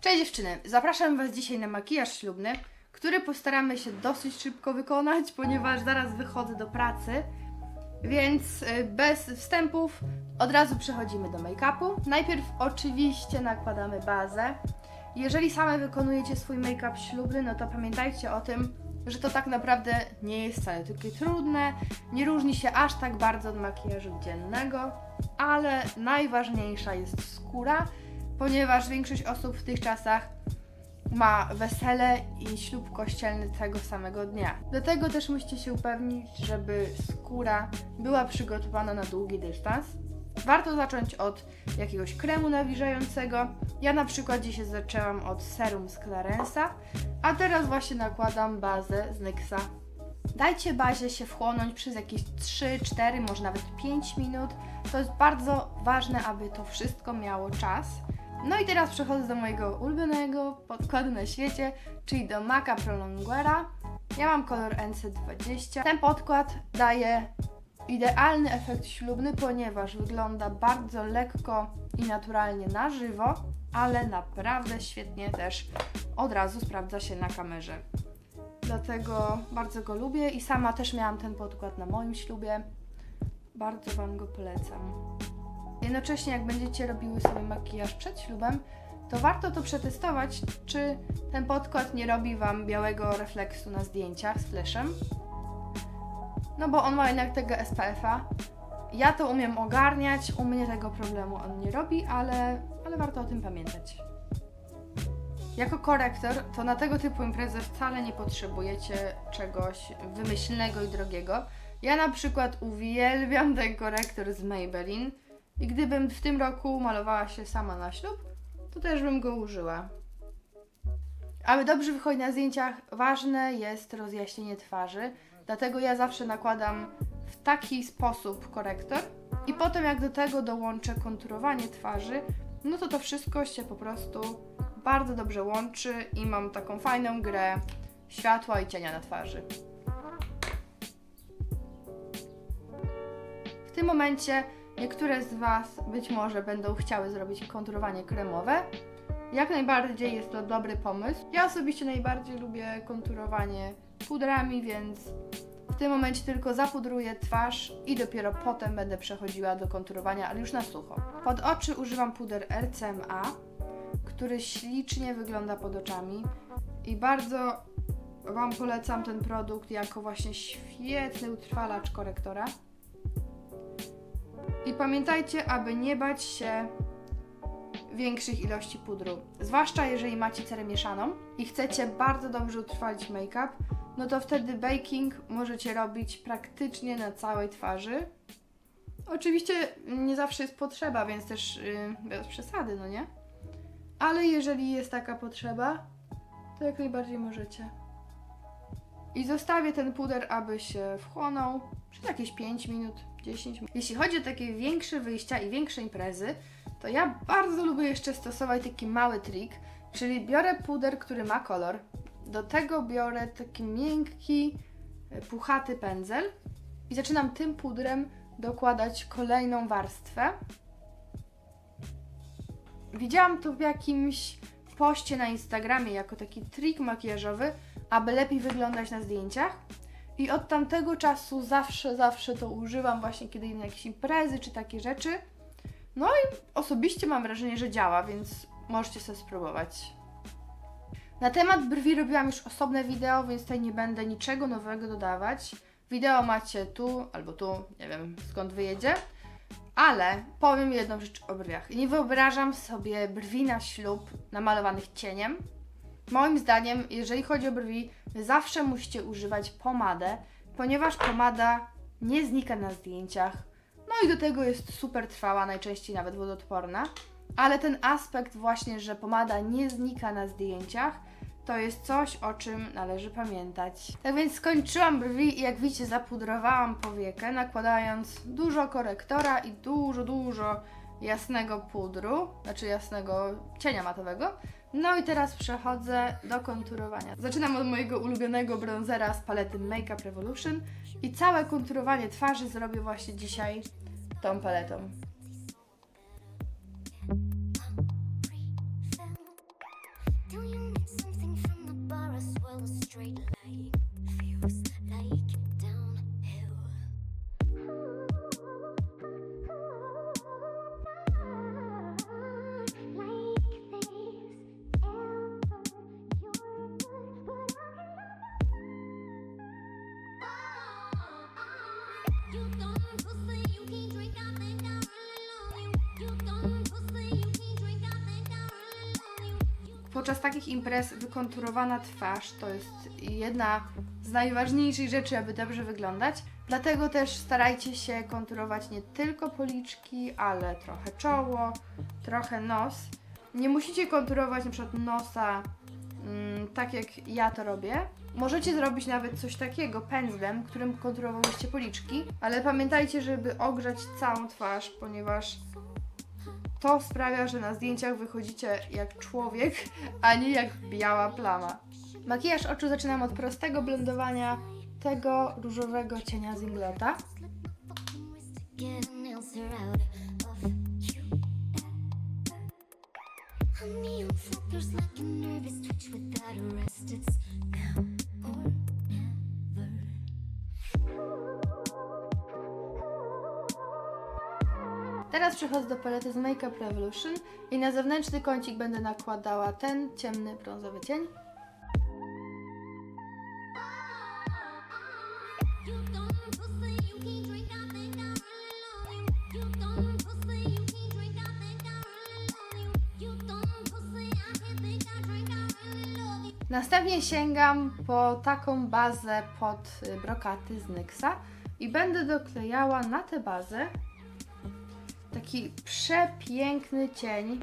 Cześć dziewczyny, zapraszam Was dzisiaj na makijaż ślubny, który postaramy się dosyć szybko wykonać, ponieważ zaraz wychodzę do pracy, więc y, bez wstępów od razu przechodzimy do make-upu. Najpierw oczywiście nakładamy bazę. Jeżeli same wykonujecie swój make-up ślubny, no to pamiętajcie o tym, że to tak naprawdę nie jest wcale takie trudne, nie różni się aż tak bardzo od makijażu dziennego, ale najważniejsza jest skóra, ponieważ większość osób w tych czasach ma wesele i ślub kościelny tego samego dnia. Dlatego też musicie się upewnić, żeby skóra była przygotowana na długi dystans. Warto zacząć od jakiegoś kremu nawilżającego. Ja na przykład dzisiaj zaczęłam od serum z Clarensa, a teraz właśnie nakładam bazę z NYXa. Dajcie bazie się wchłonąć przez jakieś 3, 4, może nawet 5 minut. To jest bardzo ważne, aby to wszystko miało czas. No i teraz przechodzę do mojego ulubionego podkładu na świecie, czyli do Maca Pro Longweara. Ja mam kolor NC20. Ten podkład daje idealny efekt ślubny, ponieważ wygląda bardzo lekko i naturalnie na żywo, ale naprawdę świetnie też od razu sprawdza się na kamerze. Dlatego bardzo go lubię i sama też miałam ten podkład na moim ślubie. Bardzo Wam go polecam. Jednocześnie, jak będziecie robiły sobie makijaż przed ślubem, to warto to przetestować, czy ten podkład nie robi Wam białego refleksu na zdjęciach z flashem. No bo on ma jednak tego SPF-a. Ja to umiem ogarniać, u mnie tego problemu on nie robi, ale, ale warto o tym pamiętać. Jako korektor, to na tego typu imprezę wcale nie potrzebujecie czegoś wymyślnego i drogiego. Ja na przykład uwielbiam ten korektor z Maybelline i gdybym w tym roku malowała się sama na ślub, to też bym go użyła. Aby dobrze wychodzić na zdjęciach, ważne jest rozjaśnienie twarzy, dlatego ja zawsze nakładam w taki sposób korektor i potem jak do tego dołączę konturowanie twarzy, no to to wszystko się po prostu bardzo dobrze łączy i mam taką fajną grę światła i cienia na twarzy. W tym momencie niektóre z Was być może będą chciały zrobić konturowanie kremowe. Jak najbardziej jest to dobry pomysł. Ja osobiście najbardziej lubię konturowanie pudrami, więc w tym momencie tylko zapudruję twarz i dopiero potem będę przechodziła do konturowania, ale już na sucho. Pod oczy używam puder RCMA, który ślicznie wygląda pod oczami i bardzo Wam polecam ten produkt jako właśnie świetny utrwalacz korektora. I pamiętajcie, aby nie bać się większych ilości pudru. Zwłaszcza jeżeli macie cerę mieszaną i chcecie bardzo dobrze utrwalić make-up, no to wtedy baking możecie robić praktycznie na całej twarzy. Oczywiście nie zawsze jest potrzeba, więc też yy, bez przesady, no nie? Ale jeżeli jest taka potrzeba, to jak najbardziej możecie. I zostawię ten puder, aby się wchłonął przez jakieś 5 minut, 10 minut. Jeśli chodzi o takie większe wyjścia i większe imprezy, to ja bardzo lubię jeszcze stosować taki mały trik, czyli biorę puder, który ma kolor, do tego biorę taki miękki, e, puchaty pędzel i zaczynam tym pudrem dokładać kolejną warstwę. Widziałam to w jakimś poście na Instagramie jako taki trik makijażowy, aby lepiej wyglądać na zdjęciach. I od tamtego czasu zawsze, zawsze to używam właśnie kiedy idę na jakieś imprezy czy takie rzeczy. No i osobiście mam wrażenie, że działa, więc możecie sobie spróbować. Na temat brwi robiłam już osobne wideo, więc tutaj nie będę niczego nowego dodawać. Wideo macie tu albo tu, nie wiem skąd wyjedzie. Ale powiem jedną rzecz o brwiach. Nie wyobrażam sobie brwi na ślub namalowanych cieniem. Moim zdaniem, jeżeli chodzi o brwi, zawsze musicie używać pomadę, ponieważ pomada nie znika na zdjęciach. No i do tego jest super trwała, najczęściej nawet wodoodporna. Ale ten aspekt właśnie, że pomada nie znika na zdjęciach, to jest coś, o czym należy pamiętać. Tak więc skończyłam brwi i jak widzicie zapudrowałam powiekę, nakładając dużo korektora i dużo, dużo jasnego pudru, znaczy jasnego cienia matowego. No i teraz przechodzę do konturowania. Zaczynam od mojego ulubionego bronzera z palety Makeup Revolution i całe konturowanie twarzy zrobię właśnie dzisiaj tą paletą. Do Podczas takich imprez wykonturowana twarz to jest jedna z najważniejszych rzeczy, aby dobrze wyglądać. Dlatego też starajcie się konturować nie tylko policzki, ale trochę czoło, trochę nos. Nie musicie konturować przykład nosa mm, tak jak ja to robię. Możecie zrobić nawet coś takiego pędzlem, którym konturowałyście policzki, ale pamiętajcie, żeby ogrzać całą twarz, ponieważ to sprawia, że na zdjęciach wychodzicie jak człowiek, a nie jak biała plama. Makijaż oczu zaczynam od prostego blendowania tego różowego cienia z Inglota. Honey, on like a nervous twitch without a rest. It's now przechodzę do palety z Makeup Revolution i na zewnętrzny kącik będę nakładała ten ciemny brązowy cień. Następnie sięgam po taką bazę pod brokaty z NYXa i będę doklejała na tę bazę taki przepiękny cień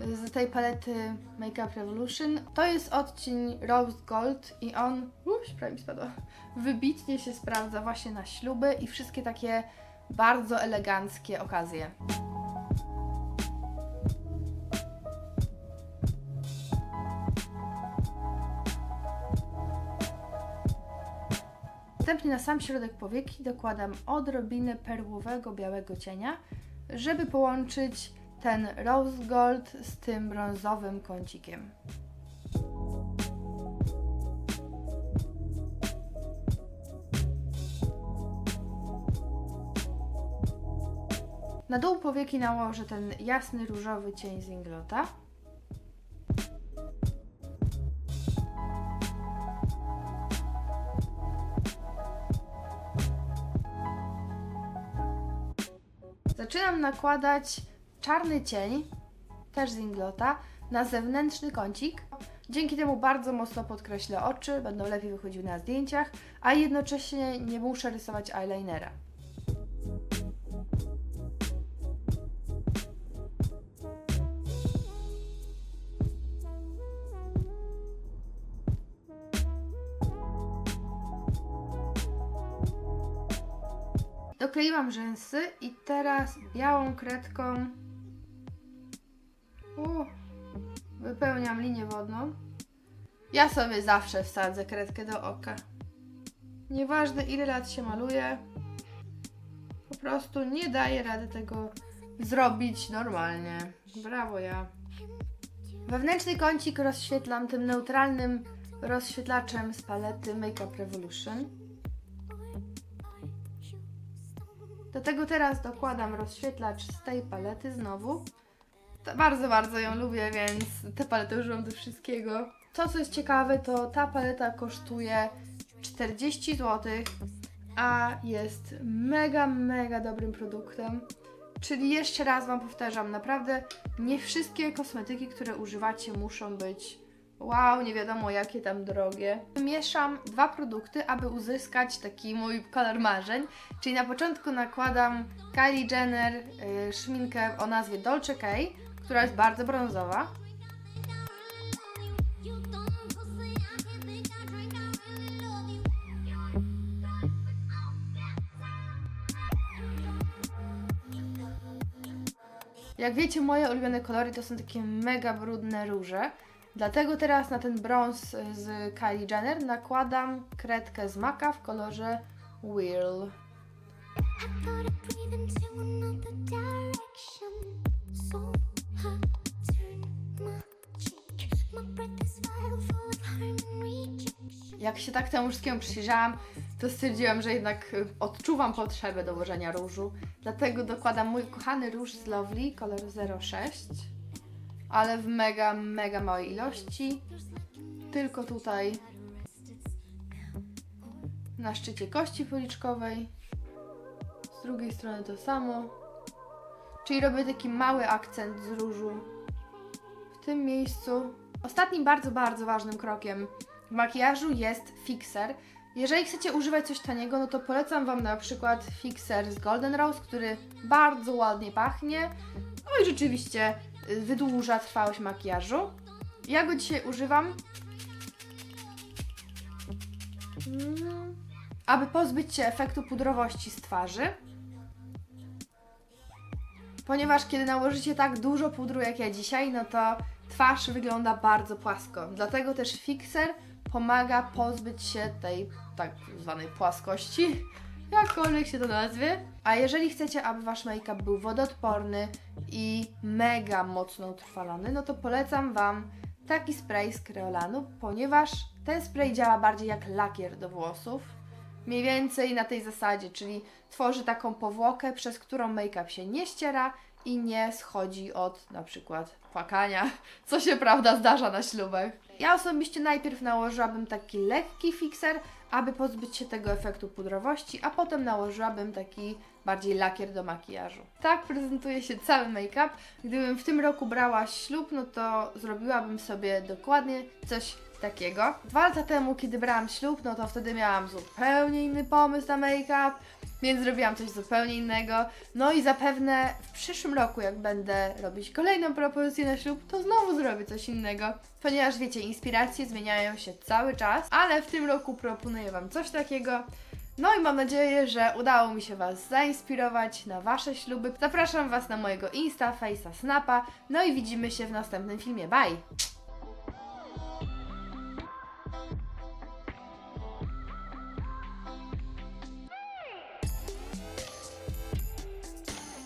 z tej palety Makeup Revolution. To jest odcień Rose Gold i on, uff, prawie mi spadła, wybitnie się sprawdza właśnie na śluby i wszystkie takie bardzo eleganckie okazje. Następnie na sam środek powieki dokładam odrobinę perłowego białego cienia, żeby połączyć ten rose gold z tym brązowym kącikiem. Na dół powieki nałożę ten jasny różowy cień z Inglota. Zaczynam nakładać czarny cień, też z Inglota, na zewnętrzny kącik. Dzięki temu bardzo mocno podkreślę oczy, będą lepiej wychodziły na zdjęciach, a jednocześnie nie muszę rysować eyelinera. Dokleiłam rzęsy i teraz białą kredką u, wypełniam linię wodną. Ja sobie zawsze wsadzę kredkę do oka. Nieważne ile lat się maluje, po prostu nie daję rady tego zrobić normalnie. Brawo ja. Wewnętrzny kącik rozświetlam tym neutralnym rozświetlaczem z palety Makeup Revolution. Do tego teraz dokładam rozświetlacz z tej palety znowu. To bardzo, bardzo ją lubię, więc tę paletę używam do wszystkiego. To, co jest ciekawe, to ta paleta kosztuje 40 zł, a jest mega, mega dobrym produktem. Czyli jeszcze raz Wam powtarzam, naprawdę nie wszystkie kosmetyki, które używacie, muszą być wow, nie wiadomo jakie tam drogie. Mieszam dwa produkty, aby uzyskać taki mój kolor marzeń. Czyli na początku nakładam Kylie Jenner y, szminkę o nazwie Dolce K, która jest bardzo brązowa. Jak wiecie, moje ulubione kolory to są takie mega brudne róże. Dlatego teraz na ten brąz z Kylie Jenner nakładam kredkę z Maka w kolorze Whirl. Jak się tak temu wszystkiemu przyjrzałam, to stwierdziłam, że jednak y, odczuwam potrzebę dołożenia różu. Dlatego dokładam mój kochany róż z Lovely, kolor 06, ale w mega, mega małej ilości. Tylko tutaj na szczycie kości policzkowej. Z drugiej strony to samo. Czyli robię taki mały akcent z różu w tym miejscu. Ostatnim bardzo, bardzo ważnym krokiem w makijażu jest fixer. Jeżeli chcecie używać coś taniego, no to polecam Wam na przykład fixer z Golden Rose, który bardzo ładnie pachnie. No i rzeczywiście wydłuża trwałość makijażu. Ja go dzisiaj używam. Aby pozbyć się efektu pudrowości z twarzy. Ponieważ kiedy nałożycie tak dużo pudru jak ja dzisiaj, no to twarz wygląda bardzo płasko. Dlatego też fixer pomaga pozbyć się tej tak zwanej płaskości, jakkolwiek się to nazwie. A jeżeli chcecie, aby wasz make-up był wodoodporny i mega mocno utrwalony, no to polecam Wam taki spray z Creolanu, ponieważ ten spray działa bardziej jak lakier do włosów. Mniej więcej na tej zasadzie, czyli tworzy taką powłokę, przez którą make-up się nie ściera i nie schodzi od na przykład płakania, co się prawda zdarza na ślubach. Ja osobiście najpierw nałożyłabym taki lekki fixer, aby pozbyć się tego efektu pudrowości, a potem nałożyłabym taki bardziej lakier do makijażu. Tak prezentuje się cały make-up. Gdybym w tym roku brała ślub, no to zrobiłabym sobie dokładnie coś takiego. Dwa lata temu, kiedy brałam ślub, no to wtedy miałam zupełnie inny pomysł na make-up, więc zrobiłam coś zupełnie innego. No i zapewne w przyszłym roku, jak będę robić kolejną propozycję na ślub, to znowu zrobię coś innego. Ponieważ wiecie, inspiracje zmieniają się cały czas, ale w tym roku proponuję Wam coś takiego. No i mam nadzieję, że udało mi się Was zainspirować na Wasze śluby. Zapraszam Was na mojego Insta, Face'a, Snapa. No i widzimy się w następnym filmie. Bye!